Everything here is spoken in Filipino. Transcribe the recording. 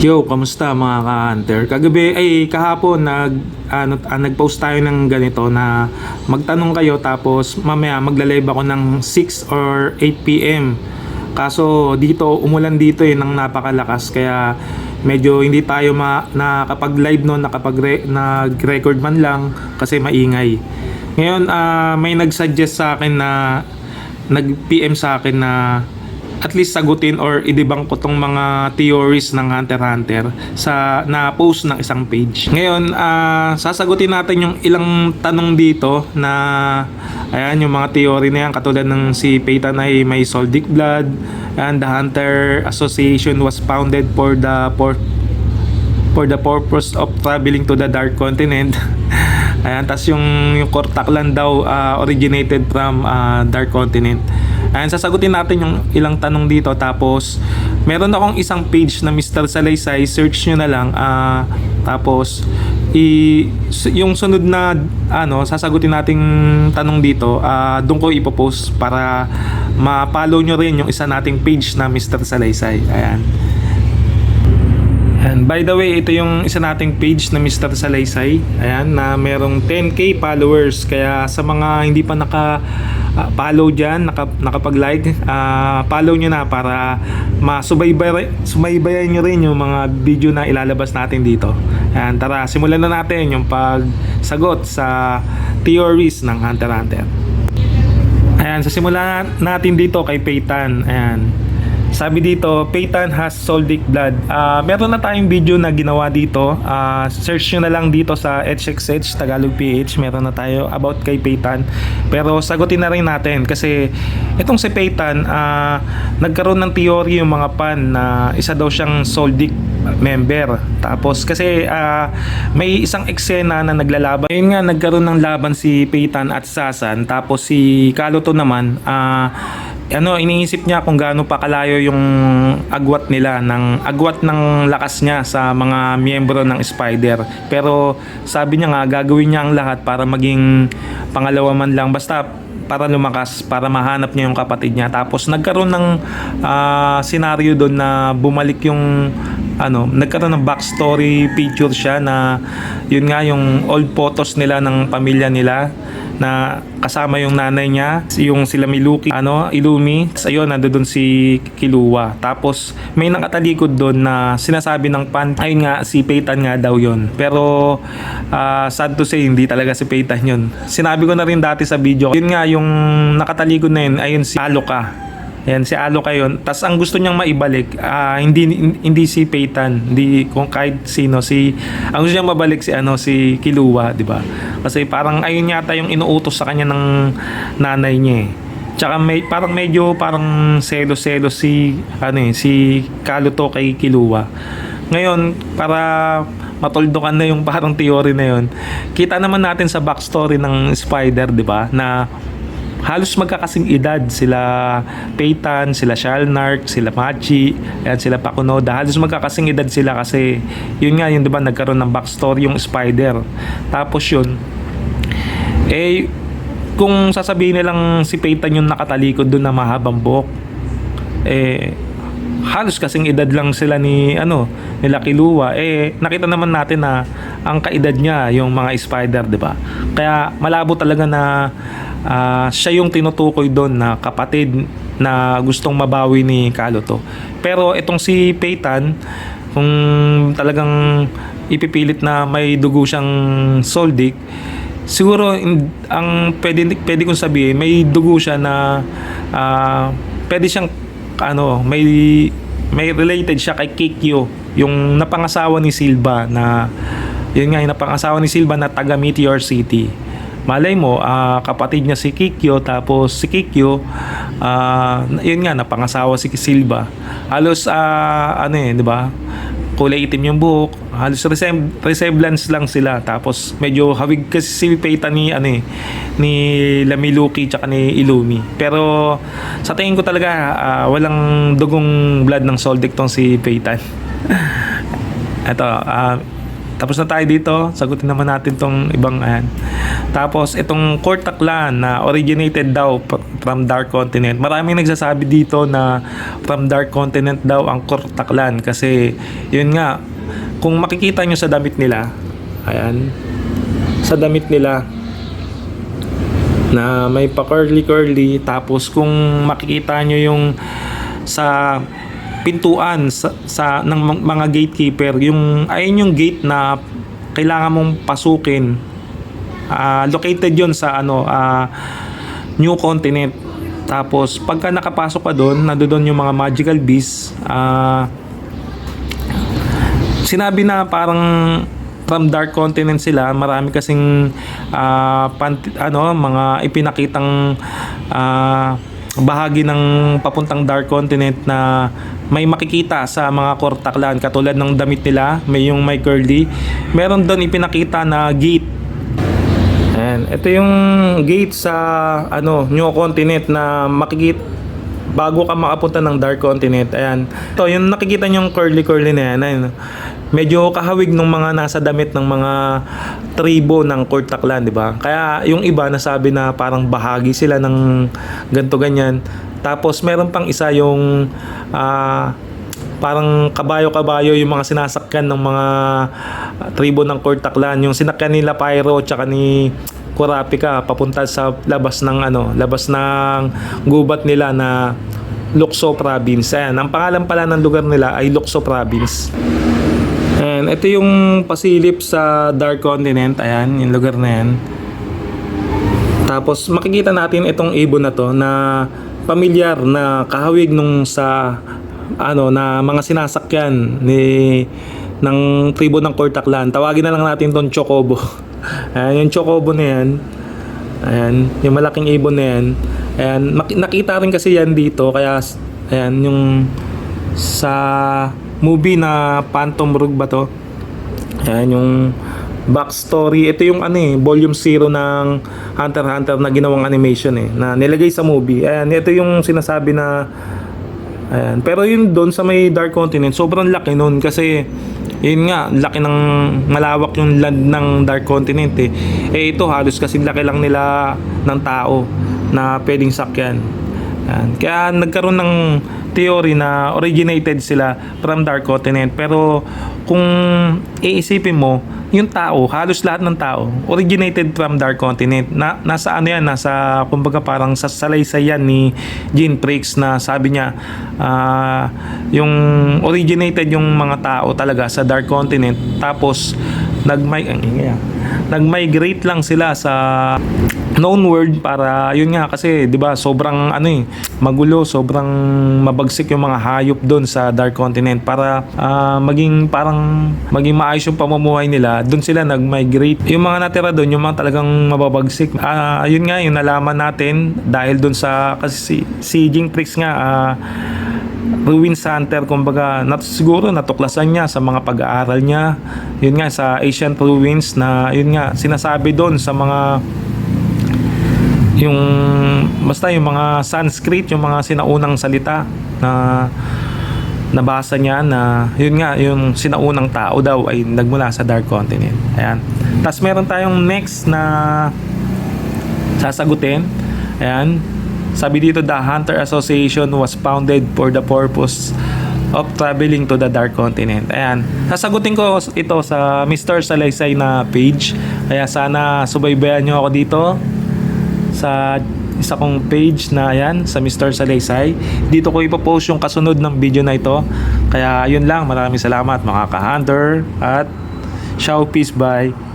Yo, kamusta mga ka-hunter? Kagabi ay kahapon nag ano ah, nag-post tayo ng ganito na magtanong kayo tapos mamaya magla-live ako ng 6 or 8 PM. Kaso dito umulan dito eh ng napakalakas kaya medyo hindi tayo ma nakapag-live noon, nakapag nag-record man lang kasi maingay. Ngayon ah, may nag-suggest sa akin na nag-PM sa akin na at least sagutin or idibang ko tong mga theories ng Hunter Hunter sa na post ng isang page. Ngayon, ah, sasagutin natin yung ilang tanong dito na ayan yung mga theory na yan katulad ng si Peyton ay may Soldic blood and the Hunter Association was founded for the for, for the purpose of traveling to the Dark Continent. Ayan, tas yung, yung Kortaklan daw ah, originated from ah, Dark Continent. Ayan, sasagutin natin yung ilang tanong dito. Tapos, meron akong isang page na Mr. Salaysay. Search nyo na lang. ah, tapos, i, yung sunod na ano, sasagutin nating tanong dito, ah, doon ko ipopost para ma-follow nyo rin yung isa nating page na Mr. Salaysay. Ayan. And by the way, ito yung isa nating page na Mr. Salaysay. Ayan, na merong 10k followers. Kaya sa mga hindi pa naka ah, follow diyan, naka, nakapag-like, ah, follow nyo na para masubaybay subaybayan nyo rin yung mga video na ilalabas natin dito. Ayan, tara, simulan na natin yung pagsagot sa theories ng Hunter Hunter. Ayan, sa simula natin dito kay Peyton. Ayan. Sabi dito, Peyton has Soldic blood. Ah, meron na tayong video na ginawa dito. Ah, search nyo na lang dito sa HXH Tagalog PH. Meron na tayo about kay Peyton. Pero sagutin na rin natin kasi itong si Peyton, ah, nagkaroon ng theory yung mga pan na isa daw siyang Soldic member. Tapos kasi ah, may isang eksena na naglalaban. Ayun nga nagkaroon ng laban si Peyton at Sasan. Tapos si Kaluto naman ah, ano iniisip niya kung gaano pa kalayo yung agwat nila ng agwat ng lakas niya sa mga miyembro ng Spider. Pero sabi niya nga gagawin niya ang lahat para maging pangalawa man lang basta para lumakas para mahanap niya yung kapatid niya tapos nagkaroon ng ah, senaryo doon na bumalik yung ano nagkaroon ng backstory picture siya na yun nga yung old photos nila ng pamilya nila na kasama yung nanay niya, yung sila Miluki, ano, Ilumi. Tapos ayun, nandoon si Kilua. Tapos may nakatalikod doon na sinasabi ng pan, ayun nga, si Peyton nga daw yon Pero ah, sad to say, hindi talaga si Peyton yun. Sinabi ko na rin dati sa video, yun nga, yung nakatalikod na yun, ayun si Aloka. Ayan, si Alo kayo. Tapos ang gusto niyang maibalik, ah, hindi hindi si Peyton, hindi kung kahit sino si ang gusto niyang mabalik si ano si Kilua, 'di ba? Kasi parang ayun yata yung inuutos sa kanya ng nanay niya. Eh. Tsaka may parang medyo parang selo-selo si ano eh, si Kaluto kay Kilua. Ngayon, para matuldukan na yung parang theory na yun, kita naman natin sa backstory ng Spider, di ba? Na halos magkakasing edad sila Peyton, sila Shalnark, sila Machi, ayan sila Pakunoda. Halos magkakasing edad sila kasi yun nga yun 'di ba nagkaroon ng backstory yung Spider. Tapos yun eh kung sasabihin nilang si Peyton yung nakatalikod doon na mahabang buhok eh halos kasing edad lang sila ni ano nila Kilua eh nakita naman natin na ang kaedad niya yung mga spider 'di ba kaya malabo talaga na ah, siya yung tinutukoy doon na kapatid na gustong mabawi ni Kaluto pero itong si Peyton kung talagang ipipilit na may dugo siyang soldic siguro ang pwede pwede kong sabihin may dugo siya na ah, pwede siyang ano may may related siya kay Kikyo yung napangasawa ni Silva na yun nga yung napangasawa ni Silva na taga Meteor City malay mo ah, kapatid niya si Kikyo tapos si Kikyo ah, yun nga napangasawa si Silva halos ah, ano eh di ba kulay itim yung buhok. Halos resem- resemblance lang sila. Tapos medyo hawig kasi si Peyton ni ano eh, ni Lamiluki tsaka ni Ilumi. Pero sa tingin ko talaga ah, walang dugong blood ng Soldic tong si Peyton. Ito, ah, tapos na tayo dito. Sagutin naman natin tong ibang ayan. Tapos itong Kortaklan na originated daw from Dark Continent. Maraming nagsasabi dito na from Dark Continent daw ang Kortaklan kasi yun nga, kung makikita nyo sa damit nila, ayan, sa damit nila, na may pa curly curly tapos kung makikita nyo yung sa pintuan sa, sa ng mga- gatekeeper. Yung ayun yung gate na kailangan mong pasukin. Ah, located yon sa ano ah, New Continent. Tapos pagka nakapasok ka doon nandoon yung mga magical beasts ah sinabi na parang from Dark Continent sila, marami kasing ah, panti- ano, mga ipinakitang ah, bahagi ng papuntang Dark Continent na may makikita sa mga Kortaklan katulad ng damit nila, may yung may curly. Meron doon ipinakita na gate Ayan. Ito yung gate sa ano, New Continent na makikita bago ka makapunta ng Dark Continent. Ayan. Ito, yung nakikita nyo yung curly-curly na yan. Ayan. Medyo kahawig ng mga nasa damit ng mga tribo ng Kortaklan, di ba? Kaya yung iba nasabi na parang bahagi sila ng ganto ganyan. Tapos meron pang isa yung ah, parang kabayo-kabayo yung mga sinasakyan ng mga uh, tribo ng Kortaklan, yung sinakyan nila Pyro tsaka ni Kurapika papunta sa labas ng ano, labas ng gubat nila na Lukso Province. Ayan, ang pangalan pala ng lugar nila ay Lukso Province. And ito yung pasilip sa Dark Continent. Ayan, yung lugar na yan. Tapos makikita natin itong ibon na to na pamilyar na kahawig nung sa ano na mga sinasakyan ni ng tribo ng Kortaklan. Tawagin na lang natin tong Chocobo. Ayan, yung Chocobo na yan. Ayan, yung malaking ibon na yan. Ayan, nakita rin kasi yan dito kaya ayan yung sa movie na Phantom Rug ba to? Ayan yung backstory. Ito yung ano eh, volume 0 ng Hunter x Hunter na ginawang animation eh, na nilagay sa movie. Ayan, ito yung sinasabi na Ayan. Pero yun doon sa may Dark Continent, sobrang laki noon kasi yun nga, laki ng malawak yung land ng Dark Continent eh. Eh ito halos kasi laki lang nila ng tao na pwedeng sakyan. Ayan. Kaya nagkaroon ng theory na originated sila from Dark Continent. Pero kung iisipin mo, yung tao, halos lahat ng tao, originated from Dark Continent. Na, nasa ano yan, nasa kumbaga parang sa salaysay yan ni Gene Prix na sabi niya, ah, yung originated yung mga tao talaga sa Dark Continent. Tapos, ah. nag-migrate lang sila sa known world para yun nga kasi 'di ba sobrang ano eh magulo sobrang mabagsik yung mga hayop doon sa Dark Continent. Para ah, maging parang maging maayos yung pamumuhay nila doon sila nag-migrate. Yung mga natira doon yung mga talagang mababagsik. Ah yun nga yung nalaman natin dahil doon sa kasi si, si Jinx nga ah, Ruin Hunter kumbaga nat siguro natuklasan niya sa mga pag-aaral niya. Yun nga sa ancient ruins na yun nga sinasabi doon sa mga yung basta yung mga Sanskrit yung mga sinaunang salita na nabasa niya na yun nga yung sinaunang tao daw ay nagmula sa Dark Continent ayan tapos meron tayong next na sasagutin ayan sabi dito the Hunter Association was founded for the purpose of traveling to the Dark Continent. Ayan. Sasagutin ko ito sa Mr. Salaysay na page. Kaya sana subaybayan nyo ako dito sa isa kong page na ayan sa Mr. Salaysay. Dito ko ipopost yung kasunod ng video na ito. Kaya yun lang. Maraming salamat mga ka-hunter at Ciao, peace, bye.